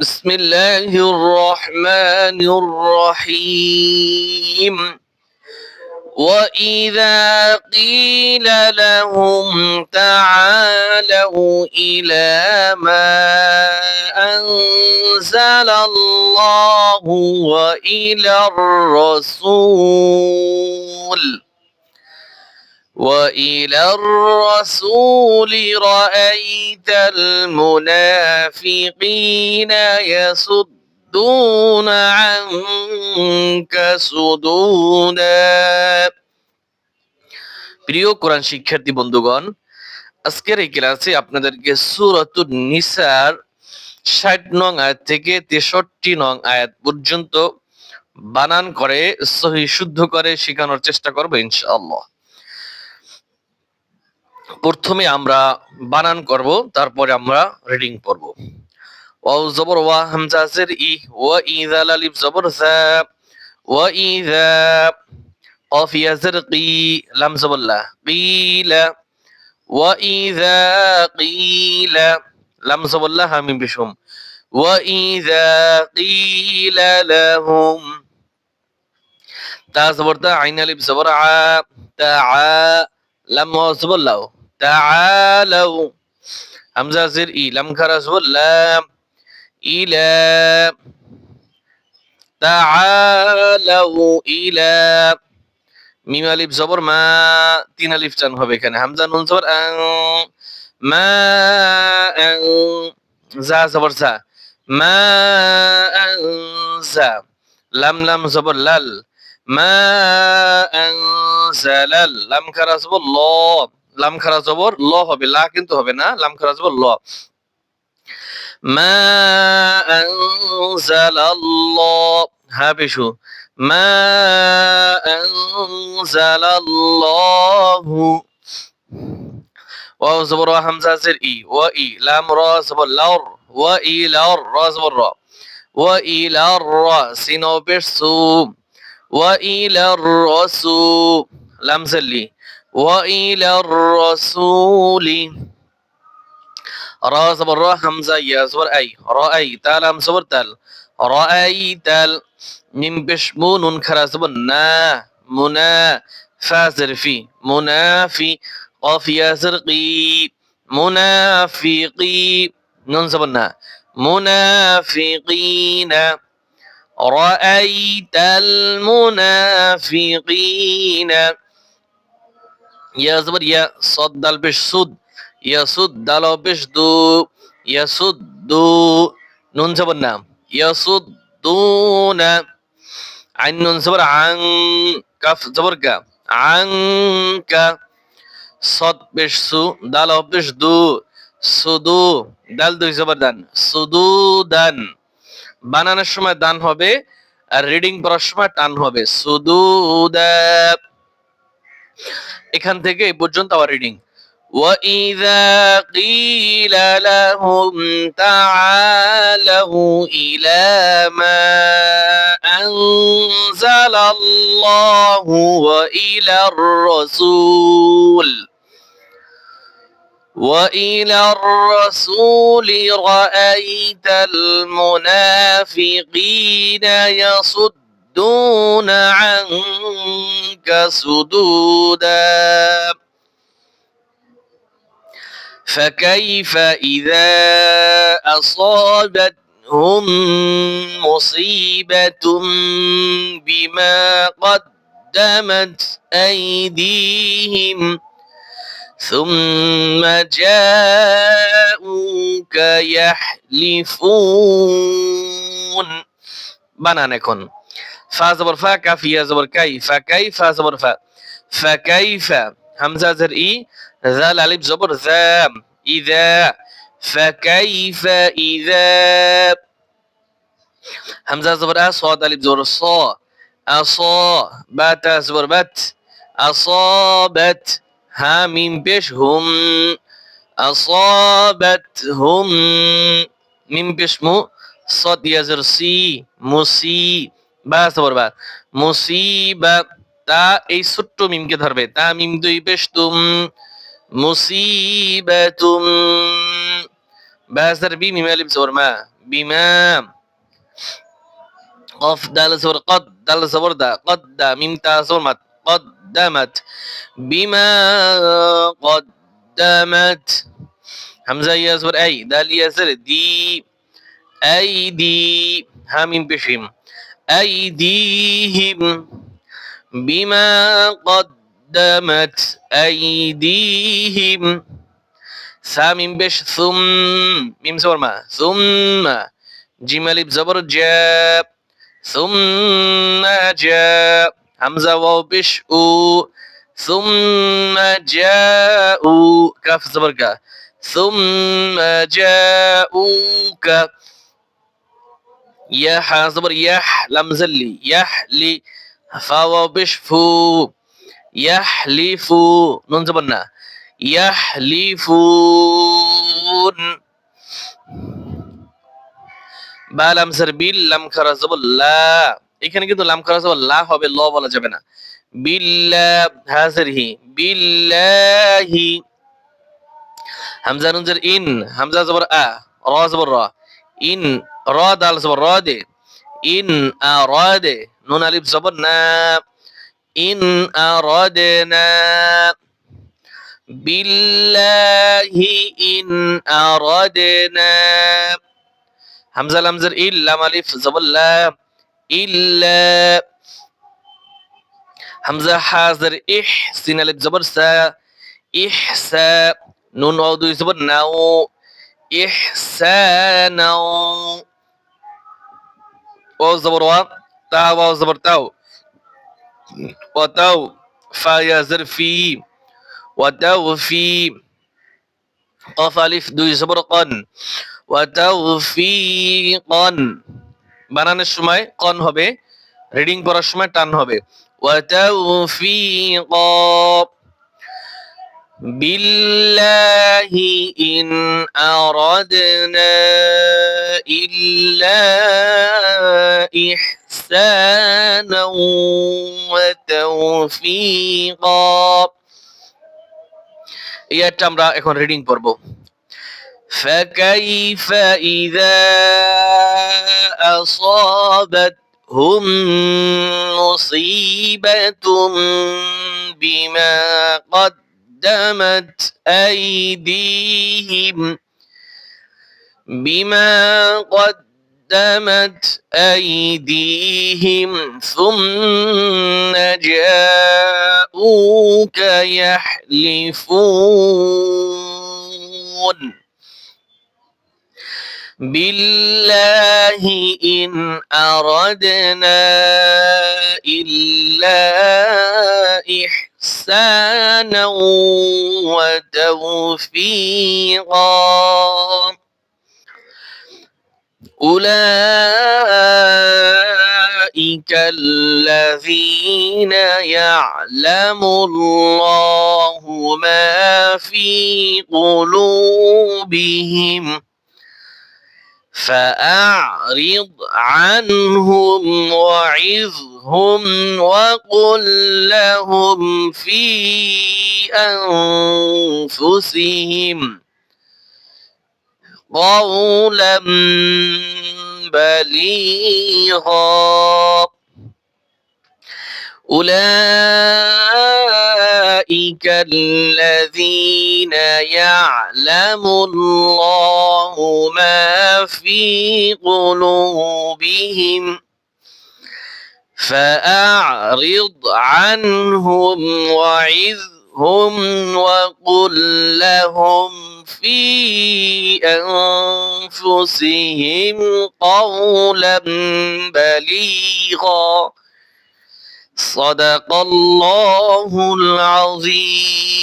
بسم الله الرحمن الرحيم. وإذا قيل لهم تعالوا إلى ما أنزل الله وإلى الرسول. وإلى الرسول رأيت المنافقين يصدون عنك صدودا প্রিয় কোরআন শিক্ষার্থী বন্ধুগণ আজকের এই ক্লাসে আপনাদেরকে সুরাতুন নিসার ষাট নং আয়াত থেকে তেষট্টি নং আয়াত পর্যন্ত বানান করে সহি শুদ্ধ করে শেখানোর চেষ্টা করবো ইনশাআল্লাহ প্রথমে আমরা বানান করব তারপরে আমরা রিডিং পড়ব ওয়াও জবর ওয়া হামজা জের ই ওয়া ইযা লালিফ জবর যা ওয়া ইযা قاف يا زرقي لم زبر لا قيل وإذا قيل لم زبر لها من بشهم وإذا قيل لهم تا زبر تا عين ألف زبر ع تعا لم زبر له তাআলাউ হামজা জের ই লাম খারাজ লাম ইলা তাআলাউ ইলা মিম আলিফ জবর মা তিন আলিফ টান হবে এখানে. হামজা নুন জবর আং মা আং জা জবর জা মা আনজা লাম লাম জবর লাল মা আনজালাল লাম খারাজ বল লাম খারা জবর ল হবে লা কিন্তু হবে না লাম খারা জবর ল মা আং জালাল্লাহ হা পেশু ما أنزل الله واو زبر همزة زر إي وإي لام را زبر لور وإي لور را زبر را وإلى الرا سينو بيرسو وإلى الرسول لام زلي وإلى الرسول. را زبر را همزة يا زبر أي. رأيت لام زبر تل. رأيت من بش مون زبر نا منا فازر في. منافي قاف يا زرقي. منافقي نون زبر منافقين رأيت المنافقين. ইয়া জবর, ইয়া সদ দাল পেশ সুদ, ইয়া সুদ দাল পেশ দু, ইয়া সুদ দু, নুন জবর না, ইয়া সুদ দু না, আইন নুন জবর, আং কাফ জবর গা, আং কা, সদ পেশ সু, দাল পেশ দু, সুদু, দাল দুই জবর দান, সুদু দান, বানানোর সময় দান হবে আর রিডিং পড়ার সময় টান হবে, সুদু দা এখান থেকে এই পর্যন্ত আবার রিডিং وإذا قيل لهم تعالوا إلى ما أنزل الله وإلى الرسول وإلى الرسول رأيت المنافقين يصدون عنك صدودا فكيف إذا أصابتهم مصيبة بما قدمت أيديهم ثم جاءوك يحلفون বানান এখন فا زبر فا كافي يا زبر كاي. فا كاي فا زبر فا. فكيف همزة زر إي ذا الألف زبر ذا. إذا. فكيف إذا. همزة زبر أ صاد زبر صا أصا بات زبر بات. أصابت ها ميم بيش هم. أصابتهم من بيش مو. صاد يزر سي مصيب বা সবর বা মুসিবা তা এই ছোট্ট মিমকে ধরবে তা মিম দুই পেশ তুম মুসিবাতুম বাজার বি মিম আলিফ জবর মা বিমা قف دال صبر قد دال صبر دا قد دا ميم تا صبر مت قدمت بما قدمت همزة يصبر أي دال يسر دي أيدي همين بشيم أيديهم بما قدمت أيديهم. ثامن بش ثم ميم صبر ما ثم جمال بزبر جاب ثم جاء همزة واو بش أو ثم جاءوا كاف زبر كا ثم جاءوك ইয়া হা জবর ইয়াহ লামজাল্লি ইয়াহ লি ফা ওয়া বিশ ফু ইয়াহ লি ফু নুন জবর না ইয়াহ লি ফুন বা লাম বিল লাম খারা জবর লা এখানে কিন্তু লাম খারা জবর লা হবে ল বলা যাবে না বিল্লাহ হাজিরহি বিল্লাহি হামজা ইন হামজা إن راد على زبر راد إن أراد نون ألف زبرنا. إن أرادنا بالله إن أرادنا همزة لمزر إلا ألف زبر لا. إلا. همزة حاضر إحسن ألف زبر سا. إحسا. نون واو دو زبر ناو সা ইহসা নুন ওয়াও দুই জবর নাও ইহসানাও ওয়াও জবর ওয়া তা ওয়াও জবর তাও وتو فا يزر في وتوفي قف ألف দুই জবর কন وتوفيقا বানানোর সময় কন হবে রিডিং করার সময় টান হবে وتوفيقا بالله إن أردنا إلا إحسانا وتوفيقا ইয়াটা আমরা এখন রিডিং পড়ব فكيف إذا أصابتهم مصيبة بما قدمت أيديهم بما قدمت أيديهم ثم جاءوك يحلفون. بالله إن أردنا إلا إحسانا وتوفيقا. أولئك الذين يعلم الله ما في قلوبهم فأعرض عنهم وعظهم. وقل لهم في أنفسهم قولا بليغا. أولئك الذين يعلم الله ما في قلوبهم فأعرض عنهم وعظهم وقل لهم في أنفسهم قولا بليغا. صدق الله العظيم.